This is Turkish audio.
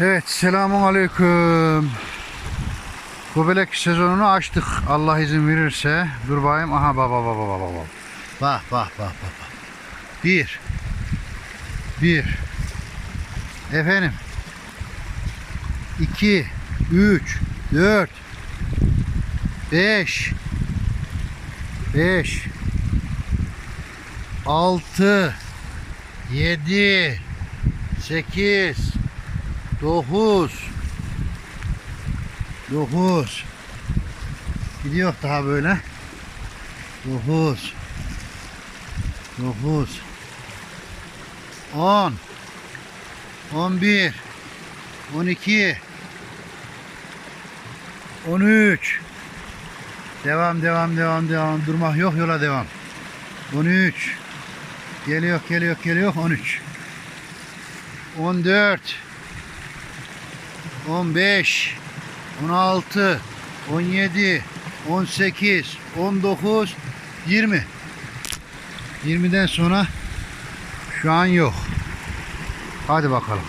Evet selamun aleyküm. Göbelek sezonunu açtık Allah izin verirse. Dur bakayım. Aha bak bak bak bak. Bak bak bak bak. bak. Bir. Bir. Efendim. İki. Üç. Dört. Beş. Beş. Altı. Yedi. Sekiz. 9 9 Gidiyor daha böyle. 9 9 10 11 12 13 Devam devam devam devam. Durmak yok yola devam. 13 Geliyor geliyor geliyor. 13 14 15 16 17 18 19 20 20'den sonra şu an yok. Hadi bakalım.